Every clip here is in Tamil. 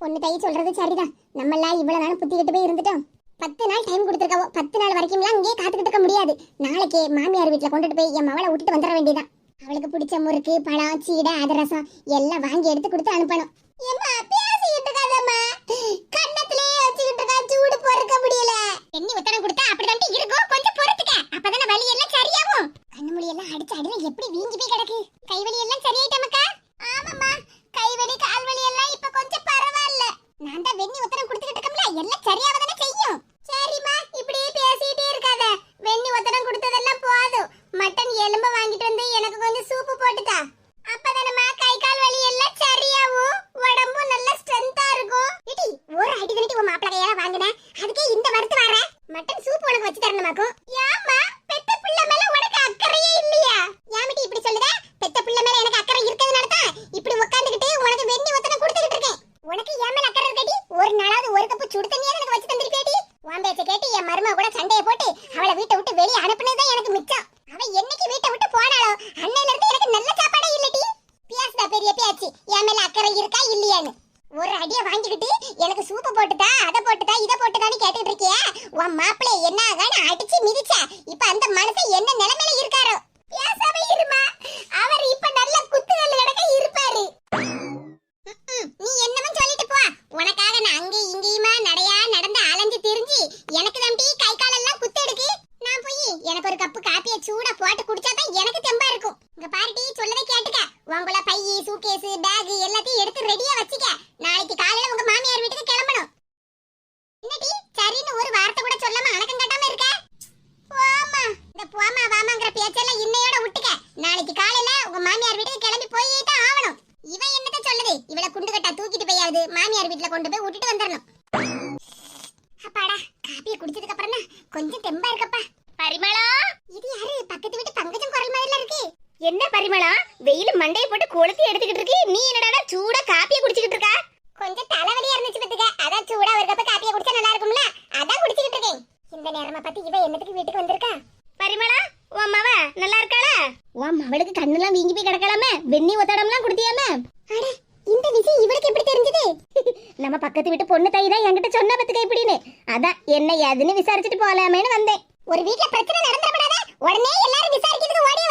பொண்ணு தை சொல்றது சரிதான். நம்மளாம் இவ்வளவு நாள் புத்திக்கிட்டு போய் இருந்துட்டோம். பத்து நாள் டைம் கொடுத்துருக்கவோ பத்து நாள் வரைக்கும்லாம் இங்கே காத்துக்கிட்டு இருக்க முடியாது. நாளைக்கே மாமியார் வீட்டுல கொண்டுட்டு போய் என் மவளை விட்டுட்டு வந்துட வேண்டியதான் அவளுக்கு பிடிச்ச முறுக்கு பழம் சீடை அதிரசம் எல்லாம் வாங்கி எடுத்து கொடுத்து அனுப்பணும். ஏம்மா பேசிக்கிட்டு இருக்காதம்மா. கண்ணத்திலே வச்சுக்கிட்டு இருக்கா சூடு பொறுக்க முடியல. எண்ணி உத்தரம் கொடுத்தா அப்படிதான் இருக்கும். கொஞ்சம் பொறுத்துக்க. அப்பதானே வலி எல்லாம் சரியாகும். கண்ணு முடி எல்லாம் அடிச்சு எப்படி வீங்கி போய் கிடக்கு? கைவலி எல்லாம் சரியாயிட்டமக்கா ஆமாம்மா. கைவலி கால்வலி எல்லாம் இப்ப கொஞ்சம் பரவாயில்ல. நான் தான் வெண்ணி உத்தரம் கொடுத்துக்கிட்டு இருக்கோம்ல எல்லாம் சரியாக தானே செய்யும். சரிம்மா இப்படியே பேசிட்டே இருக்காத. வெண்ணி உத்தரம் கொடுத்ததெல்லாம் போதும். மட்டன் எலும்பு வாங்கிட்டு வந்து எனக்கு கொஞ்சம் சூப்பு போட்டுதா பேச்சு என் மேல அக்கறை இருக்கா இல்லையான்னு. ஒரு அடியை வாங்கிக்கிட்டு எனக்கு சூப்பு போட்டுதா அதை போட்டுதா இதை போட்டுதான்னு கேட்டுட்டு இருக்கியே? உன் மாப்பிள்ளை என்ன ஆகான்னு அடிச்சு மிதிச்ச இப்ப அந்த மனுஷன் என்ன நிலைமையில இருக்காரோ? பேசாம இருமா. அவர் இப்ப நல்ல குத்துகள் கிடக்க இருப்பாரு. நீ என்னமோ சொல்லிட்டு போ. உனக்காக நான் அங்கேயும் இங்கேயுமா நடையா நடந்து அலைஞ்சு திரிஞ்சு எனக்கு தம்பி கை காலெல்லாம் குத்து எடுக்கு. நான் போய் எனக்கு ஒரு கப்பு காப்பியை சூடா போட்டு குடிச்சாதான் எனக்கு தெம்பா இருக்கும் இங்க பாருடி சொல்லதை கேட்டுக்க உங்கள சூட்கேஸ் பேக் எல்லாத்தையும் எடுத்து ரெடியா வச்சுக்க. நாளைக்கு காலையில உங்க மாமியார் வீட்டுக்கு கிளம்பணும். என்னடி? சரின்னு ஒரு வார்த்தை கூட சொல்லாம அணக்கம் கட்டாம இருக்க? போமா இந்த போமா வாமாங்கிற பேச்செல்லாம் இன்னையோட விட்டுக்க. நாளைக்கு காலையில உங்க மாமியார் வீட்டுக்கு கிளம்பி போயே தான் ஆகணும். இவன் என்னத்த சொல்லுது? இவளை குண்டு கட்டா தூக்கிட்டு போயாவது மாமியார் வீட்டுல கொண்டு போய் விட்டுட்டு வந்துடணும் அப்பாடா காப்பியை குடிச்சதுக்கு அப்புறம் தான் கொஞ்சம் தெம்பா இருக்கப்பா. பரிமளா இது யாரு பக்கத்து வீட்டு பங்கஜம் குரல் மாதிரில இருக்கு என்ன பரிமளா? வெயில் மண்டையை போட்டு கொளுத்தி எடுத்துக்கிட்டு இருக்கு. நீ என்னடா சூடா காப்பியை குடிச்சிட்டு இருக்கா? கொஞ்சம் தலைவலியா இருந்துச்சு பத்துக்க அதான் சூடா ஒரு கப் காப்பியை குடிச்சா நல்லா இருக்கும்ல? அதான் குடிச்சிட்டு இருக்கேன். இந்த நேரமா பார்த்து இவ என்னத்துக்கு வீட்டுக்கு வந்திருக்கா? பரிமளா உன் மவ நல்லா இருக்காளா? உன் மவளுக்கு கண்ணெல்லாம் வீங்கி போய் கிடக்கலாமே. வெண்ணி ஒத்தடம்லாம் குடுத்தியாமே? அட இந்த விஷயம் இவளுக்கு எப்படி தெரிஞ்சது? நம்ம பக்கத்து வீட்டு பொண்ணு தை தான் என்கிட்ட சொன்ன பத்துக்க இப்படின்னு. அதான் என்ன ஏதுன்னு விசாரிச்சுட்டு போலாமேன்னு வந்தேன். ஒரு வீட்ல பிரச்சனை நடந்துடப்படாத உடனே எல்லாரும் விசாரிக்கிறதுக்கு ஓடியே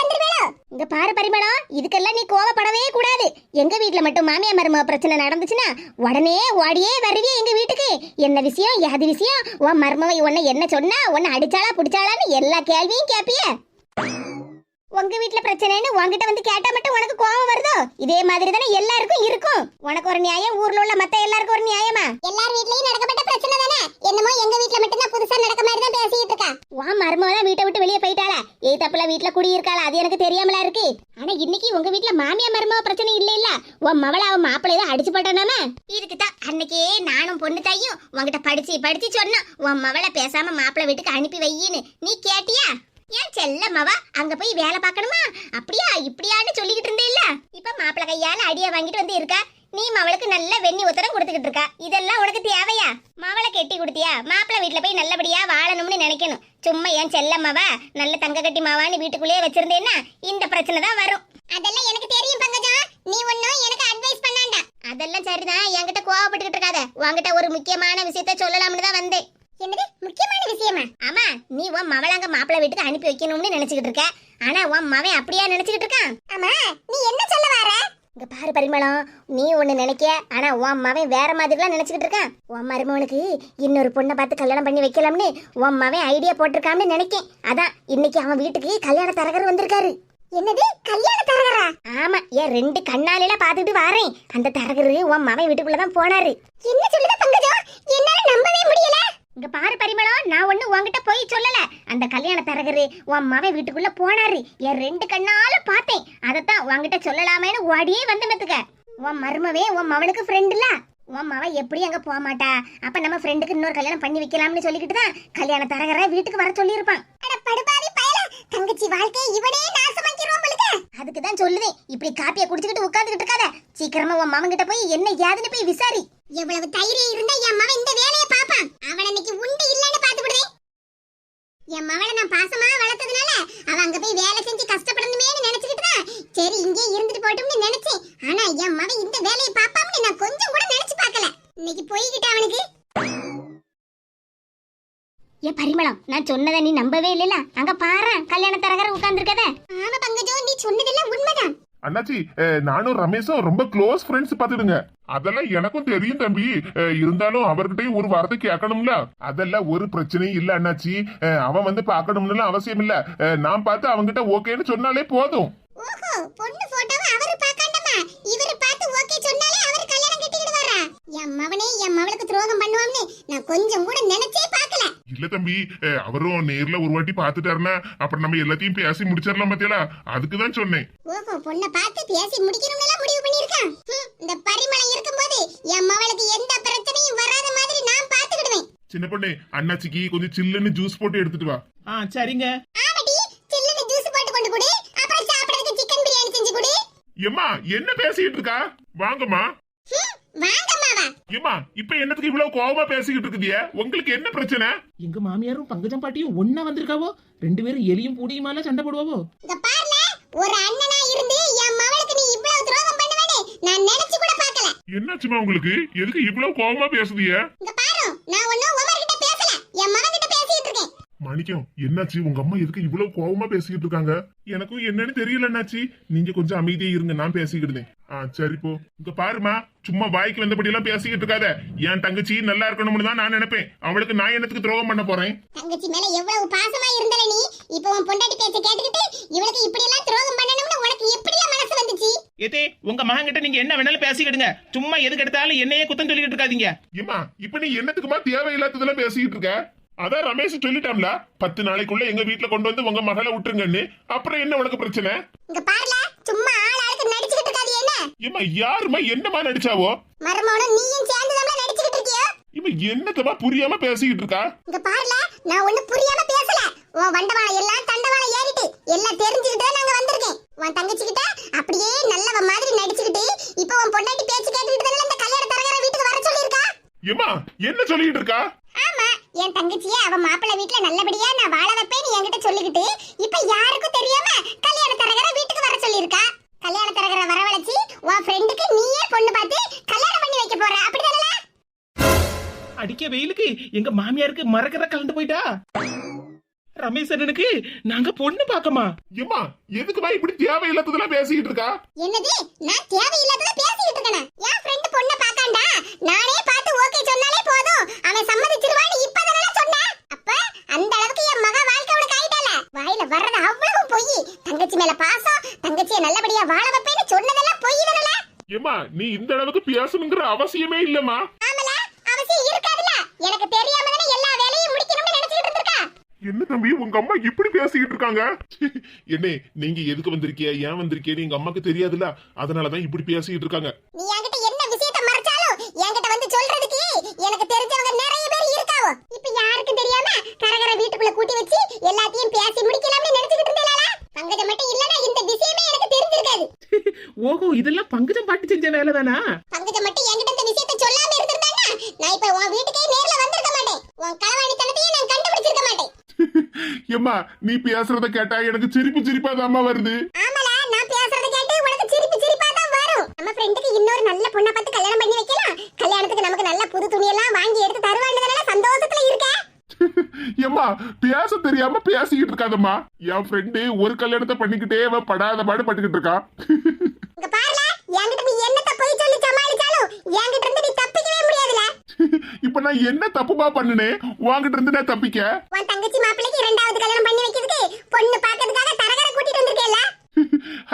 இங்க பாரு பரிமளம் இதுக்கெல்லாம் நீ கோவப்படவே கூடாது. எங்க வீட்ல மட்டும் மாமியா மருமக பிரச்சனை நடந்துச்சுன்னா உடனே ஓடியே வருவியே எங்க வீட்டுக்கு. என்ன விஷயம்? யாது விஷயம்? உன் மருமவை உன்னை என்ன சொன்னா? உன்னை அடிச்சாளா பிடிச்சாளான்னு எல்லா கேள்வியும் கேட்பிய உங்க வீட்ல பிரச்சனைன்னு உன்கிட்ட வந்து கேட்டா மட்டும் உனக்கு கோவம் வருதோ? இதே மாதிரி தானே எல்லாருக்கும் இருக்கும். உனக்கு ஒரு நியாயம் ஊர்ல உள்ள மத்த எல்லாருக்கும் ஒரு நியாயமா? எல்லார் வீட்லயும் நடக்கப்பட்ட பிரச்சனை தானே? என்னமோ எங்க வீட்ல மட்டும் தான் புதுசா நடக்க மாதிரி தான் பேசிட்டு இருக்கா? உன் மருமக தான் வீட்டை விட்டு வெளியே போயிட்டாளா? ஏய் தப்புல வீட்ல குடி இருக்காளா அது எனக்கு தெரியாமலா இருக்கு. ஆனா இன்னைக்கு உங்க வீட்ல மாமியா மருமக பிரச்சனை இல்ல இல்ல. உன் மவள அவன் மாப்பிள்ளை தான் அடிச்சு போட்டானாம. இதுக்கு தான் அன்னைக்கே நானும் பொண்ணு தாயும் உன்கிட்ட படிச்சு படிச்சு சொன்னோம். உன் மவளை பேசாம மாப்பிள்ளை வீட்டுக்கு அனுப்பி வையின்னு. நீ கேட்டியா? ஏன் செல்ல அங்க போய் வேலை பார்க்கணுமா? அப்படியா இப்படியான்னு சொல்லிக்கிட்டு இருந்தே இல்ல இப்ப மாப்பிள்ள கையால அடிய வாங்கிட்டு வந்து இருக்கா? நீ மவளுக்கு நல்ல வெண்ணி உத்தரம் கொடுத்துக்கிட்டு இருக்கா? இதெல்லாம் உனக்கு தேவையா? மவளை கெட்டி கொடுத்தியா? மாப்பிள்ள வீட்ல போய் நல்லபடியா வாழணும்னு நினைக்கணும். சும்மா ஏன் செல்லம்மாவா? நல்ல தங்க கட்டி மாவான்னு வீட்டுக்குள்ளேயே வச்சிருந்தேன்னா இந்த பிரச்சனை தான் வரும். அதெல்லாம் எனக்கு தெரியும் பங்கஜா நீ ஒன்னும் எனக்கு அட்வைஸ் பண்ணாண்டா. அதெல்லாம் சரிதான். என்கிட்ட கோவப்பட்டுக்கிட்டு இருக்காத. உங்ககிட்ட ஒரு முக்கியமான விஷயத்த சொல்லலாம்னு தான் வந்தேன். என்னது முக்கியமான விஷயமா? ஆமா நீ உன் மவளங்க மாப்பிள்ளை வீட்டுக்கு அனுப்பி வைக்கணும்னு நினைச்சுக்கிட்டு இருக்க. ஆனா உன் மவன் அப்படியா நினைச்சுக்கிட்டு இருக்கான்? ஆமா நீ என்ன சொல்ல வர? இங்க பாரு பரிமளம் நீ ஒண்ணு நினைக்க ஆனா உன் மவன் வேற மாதிரிலாம் நினைச்சுக்கிட்டு இருக்கான். உன் மருமவனுக்கு இன்னொரு பொண்ணை பார்த்து கல்யாணம் பண்ணி வைக்கலாம்னு உன் மவன் ஐடியா போட்டிருக்கான்னு நினைக்கேன். அதான் இன்னைக்கு அவன் வீட்டுக்கு கல்யாண தரகர் வந்திருக்காரு. என்னது கல்யாண தரகரா? ஆமா ஏன் ரெண்டு கண்ணாலையில பாத்துட்டு வாரேன். அந்த தரகரு உன் மவன் வீட்டுக்குள்ளதான் போனாரு. என்ன சொல்லுத பங்கஜம் என்னால நம்பவே முடியல. இங்க பாரு பரிமளம் நான் ஒண்ணு உன்கிட்ட போய் சொல்லல. அந்த கல்யாண தரகரு உன் மவன் வீட்டுக்குள்ள போனாரு. என் ரெண்டு கண்ணால பார்த்தேன். அதத்தான் உன்கிட்ட சொல்லலாமேன்னு ஓடியே வந்து மெத்துக்க உன் மருமவே உன் மவனுக்கு ஃப்ரெண்ட் இல்ல. உன் மவன் எப்படி அங்க போக மாட்டா. அப்ப நம்ம ஃப்ரெண்டுக்கு இன்னொரு கல்யாணம் பண்ணி வைக்கலாம்னு சொல்லிக்கிட்டு தான் கல்யாண தரகரை வீட்டுக்கு வர சொல்லியிருப்பான். தங்கச்சி வாழ்க்கையை இவனே நாசமாக்கிறோம் அதுக்கு தான் சொல்லுவேன் இப்படி காப்பியை குடிச்சுக்கிட்டு உட்காந்துக்கிட்டு இருக்காத. சீக்கிரமா உன் மவன் கிட்ட போய் என்ன ஏதுன்னு போய் விசாரி. எவ்வளவு தைரியம் இருந்தா என் மவன் இந்த வேலையை பாப்பான் அவன் இன்னைக்கு உண்டு இல்லன்னு பாத்து விடுறேன் என் மவளை நான் பாசமா வளர்த்ததுனால அவ அங்க போய் வேலை செஞ்சு கஷ்டப்படணுமேனு நினைச்சுக்கிட்டு தான் சரி இங்கே இருந்துட்டு போட்டும்னு நினைச்சேன். ஆனா என் மவன் இந்த வேலையை பாப்பான்னு நான் கொஞ்சம் கூட நினைச்சு பார்க்கல. இன்னைக்கு போய்கிட்ட அவனுக்கு? ஏ பரிமளம் நான் சொன்னதை நீ நம்பவே இல்லைல அங்க பாரு கல்யாண தரகர உட்கார்ந்துருக்கத. ஆமா பங்கஜம் நீ சொன்னதெல்லாம் உண்மைதான். அண்ணாச்சி நானும் ரமேஷும் ரொம்ப க்ளோஸ் ஃப்ரெண்ட்ஸ் பாத்துடுங்க அதெல்லாம் எனக்கும் தெரியும் தம்பி. இருந்தாலும் அவர்கிட்டயும் ஒரு வார்த்தை கேட்கணும்ல? அதெல்லாம் ஒரு பிரச்சனையும் இல்ல அண்ணாச்சி. அவன் வந்து பாக்கணும்னு அவசியம் இல்ல. நான் பார்த்து அவன்கிட்ட ஓகேன்னு சொன்னாலே போதும். பொண்ணு போட்டோவை அவரு பார்க்காண்டமா இவரு பார்த்து ஓகே சொன்னாலே என் மவனே என் மவளுக்கு துரோகம் பண்ணுவான்னு நான் கொஞ்சம் கூட நினைச்சே பார்க்கல. இல்ல தம்பி அவரும் நேர்ல ஒரு வாட்டி பாத்துட்டாருன்னா அப்புறம் நம்ம எல்லாத்தையும் பேசி முடிச்சிடலாம் பாத்தியலா அதுக்கு தான் சொன்னேன். ஓஹோ பொண்ணை பார்த்து பேசி முடிக்கணும்னு முடிவு பண்ணிருக்கான் இந்த பரிமளம் இருக்கும்போது என் மவளுக்கு எந்த பிரச்சனையும் வராத மாதிரி நான் பாத்துக்கிடுவேன் சின்ன பொண்ணு அண்ணாச்சிக்கு கொஞ்சம் சில்லுன்னு ஜூஸ் போட்டு எடுத்துட்டு வா. ஆ சரிங்க. ஆமாடி சில்லுன்னு ஜூஸ் போட்டு கொண்டு கொடு. அப்புறம் சாப்பிடறதுக்கு சிக்கன் பிரியாணி செஞ்சு கொடு. எம்மா என்ன பேசிக்கிட்டு இருக்கா? வாங்கம்மா. ஏம்மா இப்ப என்னத்துக்கு இவ்வளவு கோவமா பேசிக்கிட்டு இருக்குதிய உங்களுக்கு என்ன பிரச்சனை? எங்க மாமியாரும் பங்கஜம் பாட்டியும் ஒன்னா வந்திருக்காவோ? ரெண்டு பேரும் எலியும் பூடியுமால சண்டை போடுவாவோ? ஒரு அண்ணனா இருந்து என் மவளுக்கு நீ இவ்வளவு துரோகம் பண்ணுவேன்னு நான் நினைச்சு கூட பார்க்கல. என்னாச்சுமா உங்களுக்கு? எதுக்கு இவ்வளவு கோவமா பேசுதிய இங்க பாரு நான் ஒண்ணும் உமர் கிட்ட பேசல என் மகன் கிட்ட பேசிட்டு இருக்கேன் மாணிக்கம் என்னாச்சு? உங்க அம்மா எதுக்கு இவ்வளவு கோவமா பேசிக்கிட்டு இருக்காங்க? எனக்கும் என்னன்னு தெரியல என்னாச்சு நீங்க கொஞ்சம் அமைதியா இருங்க நான் பேசிக்கிட்டேன் ஆ சரி போ. இங்க பாருமா சும்மா வாய்க்கு வந்தபடி எல்லாம் பேசிக்கிட்டு இருக்காத. என் தங்கச்சி நல்லா இருக்கணும்னு தான் நான் நினைப்பேன். அவளுக்கு நான் என்னத்துக்கு துரோகம் பண்ண போறேன்? தங்கச்சி மேல எவ்வளவு பாசமா இருந்தல நீ? இப்போ உன் பொண்டாட்டி பேச்ச கேட்டுக்கிட்டு இவளுக்கு இப்படி எல்லாம் துரோகம் பண்ணணும்னு உனக்கு எப்படியா மனசு வந்துச்சு? ஏதே உங்க மகன்கிட்ட நீங்க என்ன வேணாலும் பேசிக்கிடுங்க. சும்மா எதுக்கு எடுத்தாலும் என்னையே குத்தம் சொல்லிக்கிட்டு இருக்காதீங்க. ஏமா இப்ப நீ என்னத்துக்குமா தேவையில்லாததெல்லாம் பேசிக்கிட்டு இருக்க? அதான் ரமேஷ் சொல்லிட்டாம்ல பத்து நாளைக்குள்ள எங்க வீட்டுல கொண்டு வந்து உங்க மகளை விட்டுருங்கன்னு. அப்புறம் என்ன உனக்கு பிரச்சனை? இங்க பாருல சும்மா ஆள் ஆளுக்கு நடிச்சுக்கிட்டு இருக்காது என்ன? ஏமா யாருமா என்னமா நடிச்சாவோ? மருமகனும் நீயும் சேர்ந்து தான் நடிச்சுக்கிட்டு இருக்கியோ? இவன் என்னத்தமா புரியாம பேசிக்கிட்டு இருக்கா? இங்க பாருல நான் ஒண்ணு புரியாம பேசல. உன் வண்டவாளம் எல்லாம் தண்டவாளம் ஏறிட்டு எல்லாம் தெரிஞ்சுக்கிட்டு நாங்க வந்திருக்கேன். உன் தங்கச்சி கிட்ட அப்படியே நல்லவ மாதிரி நடிச்சுக்கிட்டு இப்போ உன் பொண்டாட்டி பேச்சு கேட்டுக்கிட்டு இந்த கல்யாண தரகர வீட்டுக்கு வர சொல்லியிருக்கா? ஏமா என்ன சொல்லிட்டு இருக்கா? என் தங்கச்சியே அவ மாப்பிள்ளை வீட்ல நல்லபடியா நான் வாழ வைப்பேன்னு என்கிட்ட சொல்லிக்கிட்டு இப்ப யாருக்கும் தெரியாம கல்யாண தரகர வீட்டுக்கு வர சொல்லியிருக்கா. கல்யாண தரகர வரவழைச்சு உன் ஃப்ரெண்டுக்கு நீயே பொண்ணு பார்த்து கல்யாணம் பண்ணி வைக்க போற. அப்படிதானே அடிக்க வெயிலுக்கு எங்க மாமியாருக்கு மறக்கற கலந்து போயிட்டா? ரமேஷ் அண்ணனுக்கு நாங்க பொண்ணு பார்க்கமா? ஏமா எதுக்குமா இப்படி தேவையில்லாததெல்லாம் பேசிக்கிட்டு இருக்கா? என்னது? நான் தேவையில்லாதத பேசிக்கிட்டு இருக்கேன்? என் ஃப்ரெண்ட் பொண்ணை பார்க்காண்டா? நானே பார்த்து ஓகே சொன்னாலே போதும் அவன் சம்மதிச்சிருவான்னு இப்பதானே சொன்னேன் அப்ப அந்த அளவுக்கு என் மக வாழ்க்கை உனக்கு ஆயிட்டால வாயில வர்றது அவ்வளவு பொய் தங்கச்சி மேல பாசம் தங்கச்சியை நல்லபடியா வாழ வைப்பேன்னு சொன்னதெல்லாம் பொய் தானே ஏமா நீ இந்த அளவுக்கு பேசணுங்கிற அவசியமே இல்லம்மா. ஆமல அவசியம் இருக்காதுல எனக்கு தெரியாம தானே எல்லா வேலையும் முடிக்கணும்னு நினைச்சிட்டு இருந்திருக்கா. என்ன தம்பி உங்க அம்மா இப்படி பேசிக்கிட்டு இருக்காங்க? என்ன நீங்க எதுக்கு வந்திருக்கிய ஏன் வந்திருக்கேன்னு எங்க அம்மாக்கு தெரியாதுல்ல. அதனாலதான் இப்படி பேசிக்கிட்டு இருக்காங்க. நீ என்கிட்ட என்ன விஷயத்த மறைச்சாலும் என்கிட்ட வந்து சொல்றதுக்கு எனக்கு தெரிஞ்சவங்க நிறைய பேர் இருக்காவோ. இப்ப யாருக்கும் தெரியாம கரகர வீட்டுக்குள்ள கூட்டி வச்சு எல்லாத்தையும் பேசி முடிக்கலாம்னு நினைச்சுக்கிட்டு இருந்தேல பங்கஜம் மட்டும் இல்லனா இந்த விஷயமே எனக்கு தெரிஞ்சிருக்காது. ஓஹோ இதெல்லாம் பங்கஜம் பாட்டி செஞ்ச வேலை தானா பங்கஜம் மட்டும் என்கிட்ட இந்த விஷயத்த சொல்லாம இருந்திருந்தானா நான் இப்ப உன் வீட்டுக்கே நேர்ல வந்திருக்க மாட்டேன். உன் களவாணித்தனத்தையும் நான் கண்டுபிடிச்சிருக்க மாட்டேன். ஏம்மா நீ பேசுறத கேட்டா எனக்கு சிரிப்பு சிரிப்பா வருது. ஆமால நான் பேசுறத கேட்டு உனக்கு சிரிப்பு சிரிப்பா தான் வரும். நம்ம ஃப்ரெண்டுக்கு இன்னொரு நல்ல பொண்ணை பார்த்து கல்யாணம் பண்ணி வைக்கலாம். கல்யாணத்துக்கு நமக்கு நல்ல புது துணியெல்லாம் வாங்கி எடுத்து தருவான்றதுனால ஏம்மா பேச தெரியாம பேசிக்கிட்டு இருக்காதம்மா. என் ஃப்ரெண்டு ஒரு கல்யாணத்தை பண்ணிக்கிட்டே அவன் படாத பாடு பட்டுக்கிட்டு இருக்கா. இப்ப நான் என்ன தப்புமா பண்ணுனேன் உன்கிட்ட இருந்து நான் தப்பிக்க? உன் தங்கச்சி மாப்பிள்ளைக்கு இரண்டாவது கல்யாணம் பண்ணி வைக்கிறதுக்கு பொண்ணு பார்க்கறதுக்காக தரகரை கூட்டிட்டு வந்திருக்கேல்ல?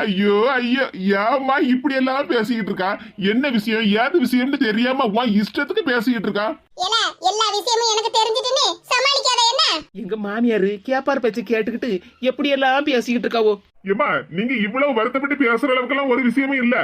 ஐயோ ஐயோ ஏம்மா இப்படி எல்லாம் பேசிக்கிட்டு இருக்கா? என்ன விஷயம்? ஏது விஷயம்னு தெரியாம உன் இஷ்டத்துக்கு பேசிக்கிட்டு இருக்கா? எல்லா விஷயமும் எனக்கு தெரிஞ்சிட்டுன்னு சமாளிக்காத. எங்க மாமியாரு கேப்பார் பேச்சு கேட்டுக்கிட்டு எப்படி எல்லாம் பேசிக்கிட்டு இருக்காவோ? ஏம்மா நீங்க இவ்வளவு வருத்தப்பட்டு பேசுற அளவுக்கு ஒரு விஷயமே இல்ல.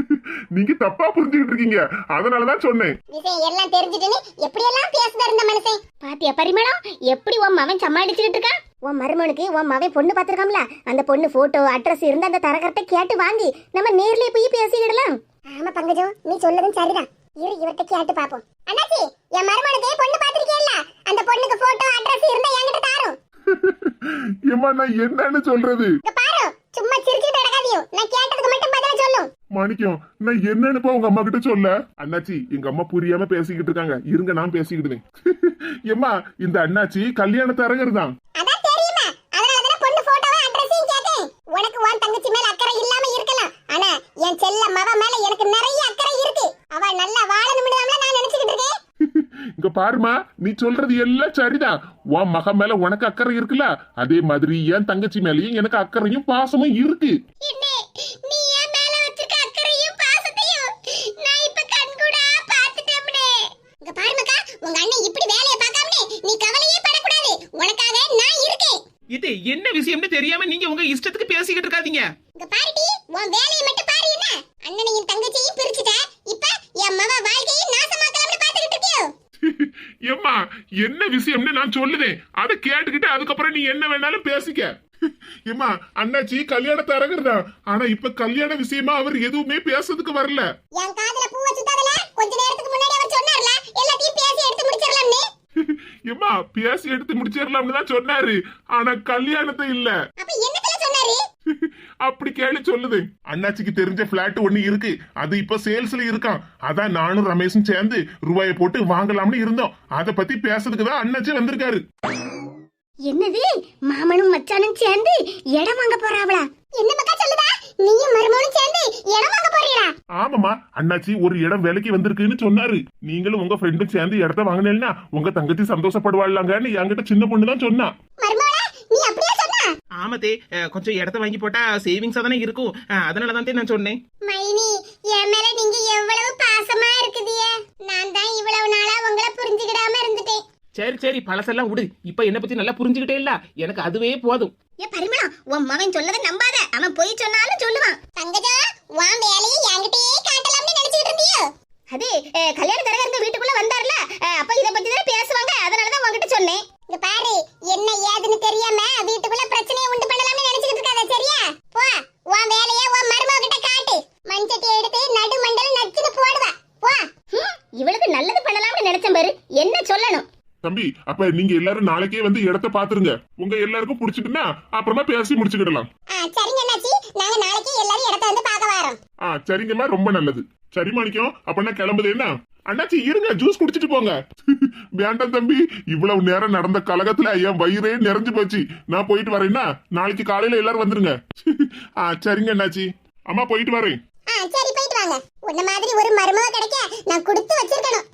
நீங்க தப்பா புரிஞ்சுக்கிட்டு இருக்கீங்க. அதனாலதான் சொன்னேன். விஷயம் எல்லாம் தெரிஞ்சிட்டுன்னு எப்படி எல்லாம் பேசுதா இருந்த மனுஷன்? பாத்தியா பரிமளம் எப்படி உன் மவன் சமாளிச்சுக்கிட்டு இருக்கான்? உன் மருமனுக்கு உன் மவன் பொண்ணு பார்த்திருக்காம்ல? அந்த பொண்ணு போட்டோ அட்ரஸ் இருந்து அந்த தரகர்ட்ட கேட்டு வாங்கி நம்ம நேர்லயே போய் பேசிக்கிடலாம். ஆமா பங்கஜம் நீ சொல்லதும் சரிதான். இரு இவர்கிட்ட கேட்டு பாப்போம். அண்ணாச்சி என் மருமனுக்கு பொண்ணு பாத்திருக்கேல்ல அந்த பொண்ணுக்கு போட்டோ அட்ரஸ் இருந்தா என்கிட்ட தாரும். ஏம்மா நான் என்னன்னு சொல்றது? பாரு சும்மா சிரிச்சுட்டு நடக்காதியோ. நான் கேட்டதுக்கு மட்டும் பதில சொல்லும். மாணிக்கம் நான் என்னன்னுப்பா உங்க அம்மா கிட்ட சொல்ல. அண்ணாச்சி எங்க அம்மா புரியாம பேசிக்கிட்டு இருக்காங்க. இருங்க நான் பேசிக்கிடுவேன். எம்மா இந்த அண்ணாச்சி கல்யாண தரகர் தான். உனக்கு உன் தங்கச்சி மேல அக்கறை இல்லாம இருக்கலாம். ஆனா என் செல்ல மவ மேல எனக்கு நிறைய அக்கறை இருக்கு. அவ நல்லா வாழணும்னு தான் நான் நினைச்சுக்கிட்டு இருக்கேன். இங்க பாருமா நீ சொல்றது எல்லாம் சரிதான். உன் மகன் மேல உனக்கு அக்கறை இருக்குல்ல? அதே மாதிரி என் தங்கச்சி மேலயும் எனக்கு அக்கறையும் பாசமும் இருக்கு. என்னே நீ என் மேல வச்சிருக்க அக்கறையும் பாசத்தையும் நான் இப்ப கண்கூடா பாத்துட்டேம்னே இங்க பாருமக்கா உங்க அண்ணன் இப்படி வேலையை பார்க்காமனே நீ கவலையே படக்கூடாது. உனக்காக நான் இருக்கேன். இது என்ன விஷயம்னு தெரியாம நீங்க உங்க இஷ்டத்துக்கு பேசிக்கிட்டு இருக்காதீங்க. இங்க பாருடி உன் வேலையை மட்டும் பாரு என்ன அண்ணனையும் தங்கச்சியும் பிரிச்சுட்ட இப்ப என் மவ வாழ்க்கையை நாசமாக்கலாம்னு பாத்துக்கிட்டு இருக்கியோ ஏம்மா என்ன விஷயம்னு நான் சொல்லுதேன். அதை கேட்டுக்கிட்டு அதுக்கப்புறம் நீ என்ன வேணாலும் பேசிக்க. ஏம்மா அண்ணாச்சி கல்யாண தரகர் தான் ஆனா இப்ப கல்யாண விஷயமா அவர் எதுவுமே பேசுறதுக்கு வரல. என் காதுல பூ வச்சுட்டாதல கொஞ்ச நேரத்துக்கு முன்னாடி அவர் சொன்னார்ல? எல்லாத்தையும் பேசி எடுத்து பேசி முடிச்சிடலாம்னு தான் சொன்னாரு. ஆனா கல்யாணத்தை இல்ல. அப்ப அப்படி கேளு சொல்லுது. அண்ணாச்சிக்கு தெரிஞ்ச பிளாட் ஒண்ணு இருக்கு. அது இப்ப சேல்ஸ்ல இருக்கான் அதான் நானும் ரமேஷும் சேர்ந்து ரூபாயை போட்டு வாங்கலாம்னு இருந்தோம். அத பத்தி பேசுறதுக்கு தான் அண்ணாச்சி வந்திருக்காரு. என்னது? மாமனும் மச்சானும் சேர்ந்து இடம் வாங்க போறாவளா? என்ன மக்கா சொல்லுதா? நீயும் மருமகனும் சேர்ந்து இடம் வாங்க போறீங்களா? ஆமாமா அண்ணாச்சி ஒரு இடம் விலைக்கு வந்திருக்குன்னு சொன்னாரு. நீங்களும் உங்க ஃப்ரெண்டும் சேர்ந்து இடத்த வாங்கினேன்னா உங்க தங்கச்சி சந்தோஷப்படுவாள்லாங்கன்னு என்கிட்ட சின்ன பொண்ணு தான் சொன்னா மருமகளா நீ அப்படியே சொன்னா ஆமத்தே கொஞ்சம் இடத்த வாங்கி போட்டா சேவிங்ஸா தானே இருக்கும். அதனால தான் நான் சொன்னேன். மைனி என் மேல நீங்க எவ்வளவு பாசமா இருக்குதியே நான் தான் இவ்வளவு நாளா உங்களை புரிஞ்சுக்கிடாம இருந்துட்டேன். சரி சரி பழசெல்லாம் விடு. இப்ப என்ன பத்தி நல்லா புரிஞ்சுக்கிட்டே இல்ல. எனக்கு அதுவே போதும். ஏ பரிமளம் உன் மகன் சொல்லதை நம்பாத. அவன் பொய் சொன்னாலும் சொல்லுவான். தங்கஜா உன் வேலையை என்கிட்டயே காட்டலாம்னு நினைச்சிட்டு இருந்தியோ? அது கல்யாண தரகருங்க வீட்டுக்குள்ள வந்தார்ல அஹ், அப்ப இத பத்தி தானே பேசுவாங்க அதனாலதான் உன்கிட்ட சொன்னேன் இங்க பாரு என்ன ஏதுன்னு தெரியாம வீட்டுக்குள்ள பிரச்சனையை உண்டு பண்ணலாம்னு நினைச்சிட்டு இருக்காத சரியா போ உன் வேலையை உன் மருமக கிட்ட காட்டு மஞ்சட்டி எடுத்து நடு மண்டல நச்சுன்னு போடுவா போ ஹம், இவளுக்கு நல்லது பண்ணலாம்னு நினைச்சேன் பாரு என்ன சொல்லணும் தம்பி அப்ப நீங்க எல்லாரும் நாளைக்கே வந்து இடத்த பாத்துருங்க உங்க எல்லாருக்கும் பிடிச்சிட்டுன்னா அப்புறமா பேசி முடிச்சுக்கிடலாம். சரிங்க அண்ணாச்சி. நாங்க நாளைக்கு எல்லாரும் இடத்த வந்து பார்க்க வரோம். ஆ சரிங்கம்மா ரொம்ப நல்லது. சரி மாணிக்கம் அப்ப நான் கிளம்புது என்ன? அண்ணாச்சி இருங்க ஜூஸ் குடிச்சிட்டு போங்க. வேண்டாம் தம்பி இவ்வளவு நேரம் நடந்த கலகத்துல என் வயிறே நிறைஞ்சு போச்சு. நான் போயிட்டு வரேன்னா நாளைக்கு காலையில எல்லாரும் வந்துருங்க. ஆ சரிங்க அண்ணாச்சி. அம்மா போயிட்டு வரேன். சரி போயிட்டு வாங்க. உன்ன மாதிரி ஒரு மருமக கிடைக்க நான் கொடுத்து வச்சிருக்கணும்.